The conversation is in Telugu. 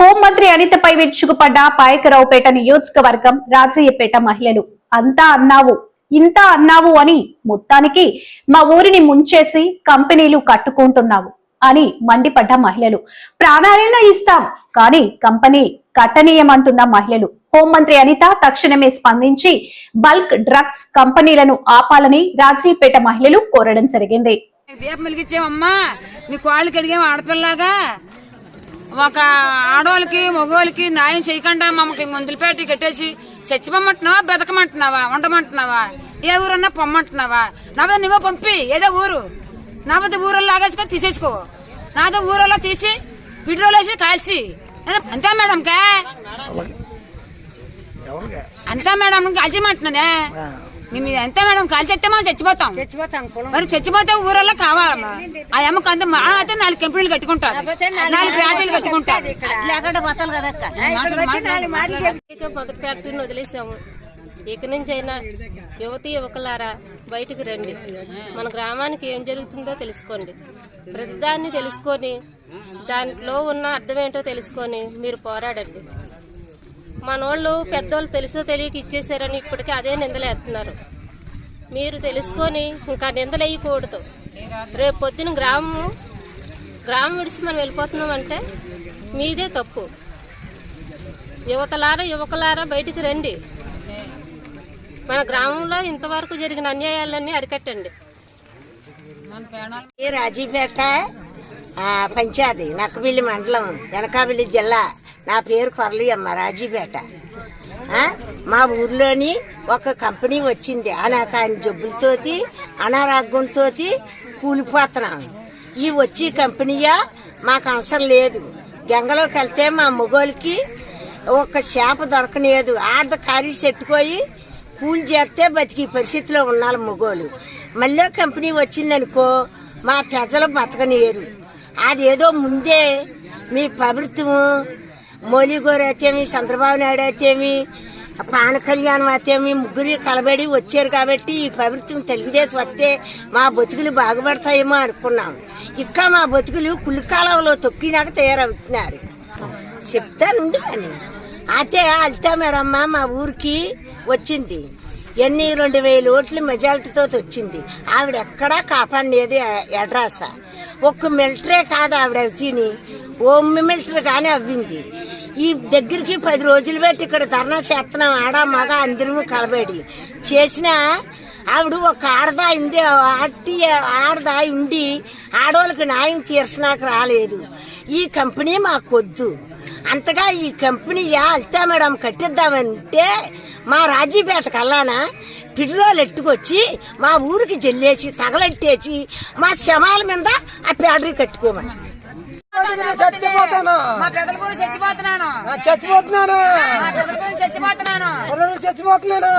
హోంమంత్రి అనితపై విరుచుకుపడ్డ పాయకరావుపేట నియోజకవర్గం రాజయ్యపేట మహిళలు. అంతా అన్నావు ఇంత అన్నావు అని మొత్తానికి మా ఊరిని ముంచేసి కంపెనీలు కట్టుకుంటున్నావు అని మండిపడ్డ మహిళలు. ప్రాణాలైనా ఇస్తాం కానీ కంపెనీ కట్టనీయమంటున్న మహిళలు. హోంమంత్రి అనిత తక్షణమే స్పందించి బల్క్ డ్రగ్స్ కంపెనీలను ఆపాలని రాజయ్యపేట మహిళలు కోరడం జరిగింది. దీపం వెలిగించామమ్మా మీ కోళ్ళకి అడిగాము ఆడపిల్లలాగా? ఒక ఆడవాళ్ళకి మగవాళ్ళకి న్యాయం చేయకుండా మమ్మకి మందుల పేట కట్టేసి చచ్చిపోమంటున్నావా బతకమంటున్నావా ఉండమంటున్నావా ఏ ఊరన్నా పొమ్మంటున్నావా? నాదో నువ్వో పంపి ఏదో ఊరు. నావద్ద ఊరల్లో లాగేసుకొని తీసేసుకో. నాదో ఊరల్లో తీసి పిడిరోలు వేసి కాల్చి. అంతే మేడం కా అంతే మేడం కాల్చేయమంటున్నానే మేము అంతే మేడం కాల్చేస్తే మనం చచ్చిపోతాం. చచ్చిపోతాం కులం మరి చచ్చిపోతే ఊరల్లో కావాలమ్మా ఆ అమ్మకు అంత మా అయితే నాలుగు కంపెనీలు కట్టుకుంటారు. నాలుగు ఫ్యాక్టరీలు లేకుండా బతలు కదా మొదటి ఫ్యాక్టరీని వదిలేసాము. ఇక నుంచి అయినా యువతి యువకులారా బయటికి రండి. మన గ్రామానికి ఏం జరుగుతుందో తెలుసుకోండి. ప్రతిదాన్ని తెలుసుకొని దాంట్లో ఉన్న అర్థం ఏంటో తెలుసుకొని మీరు పోరాడండి. మనోళ్ళు పెద్దోళ్ళు తెలుసో తెలియక ఇచ్చేసారని ఇప్పటికీ అదే నిందలేస్తున్నారు. మీరు తెలుసుకొని ఇంకా నిందలు వేయకూడదు రేపు పొద్దున గ్రామము గ్రామం విడిచి మనం వెళ్ళిపోతున్నాం అంటే మీదే తప్పు. యువతలారా యువకులారా బయటికి రండి. మన గ్రామంలో ఇంతవరకు జరిగిన అన్యాయాలన్నీ అరికట్టండి. రాజీపేట పంచాయతీ నక్కబిల్లి మండలం వెనకాబిల్లి జిల్లా నా పేరు కొరలి అమ్మ రాజీపేట మా ఊర్లోని ఒక కంపెనీ వచ్చింది అనాకాని జబ్బులతోటి అనారోగ్యంతో కూలిపోతున్నాం. ఈ వచ్చి కంపెనీయా మాకు అవసరం లేదు. గంగలోకి వెళ్తే మా మొగోళ్ళకి ఒక చేప దొరకలేదు ఆర్ధ కర్రీ చెట్టుకోయి కూలి చేస్తే బతికి పరిస్థితిలో ఉన్నారు మొగోలు మళ్ళీ కంపెనీ వచ్చిందనుకో మా ప్రజలు బతకనియరు అదేదో ముందే మీ ప్రభుత్వం మోలీ అయితేమి చంద్రబాబు నాయుడు అయితేమి పాన కళ్యాణ్ అయితేమి ముగ్గురు కలబడి వచ్చారు కాబట్టి ఈ ప్రభుత్వం తెలుగుదేశం వస్తే మా బతుకులు బాగుపడతాయేమో అనుకున్నాం. ఇంకా మా బతుకులు కులికాలంలో తొక్కినాక తయారవుతున్నారు. చెప్తాను అని అయితే అల్తా మేడమ్మ మా ఊరికి వచ్చింది. ఎన్ని రెండు వేల ఓట్లు మెజారిటీతో వచ్చింది. ఆవిడ ఎక్కడా కాపాడేది ఎడ్రాస ఒక్క మిలిటరీ కాదు ఆవిడ తిని ఓ మిలిటరీ కానీ అవ్వింది. ఈ దగ్గరికి పది రోజులు పెట్టి ఇక్కడ ధర్నా చేస్తున్నాం. ఆడ మగ అందరము కలబడి. చేసిన ఆవిడ ఒక ఆడదా ఉండి ఆటి ఆడదా ఉండి ఆడవాళ్ళకి న్యాయం తీర్చడానికి రాలేదు. ఈ కంపెనీ మాకొద్దు. అంతగా ఈ కంపెనీ అల్తా మేడం కట్టిద్దామంటే మా రాజీపేట కల్లాన పిడిరోలు ఎట్టుకొచ్చి మా ఊరికి జల్లేసి తగలెట్టేసి మా శవాల మీద ఆ ప్యాడరీ కట్టుకోమని. చచ్చిపోతాను. మా చచ్చిపోతున్నాను. చచ్చిపోతున్నాను. చచ్చిపోతున్నాను.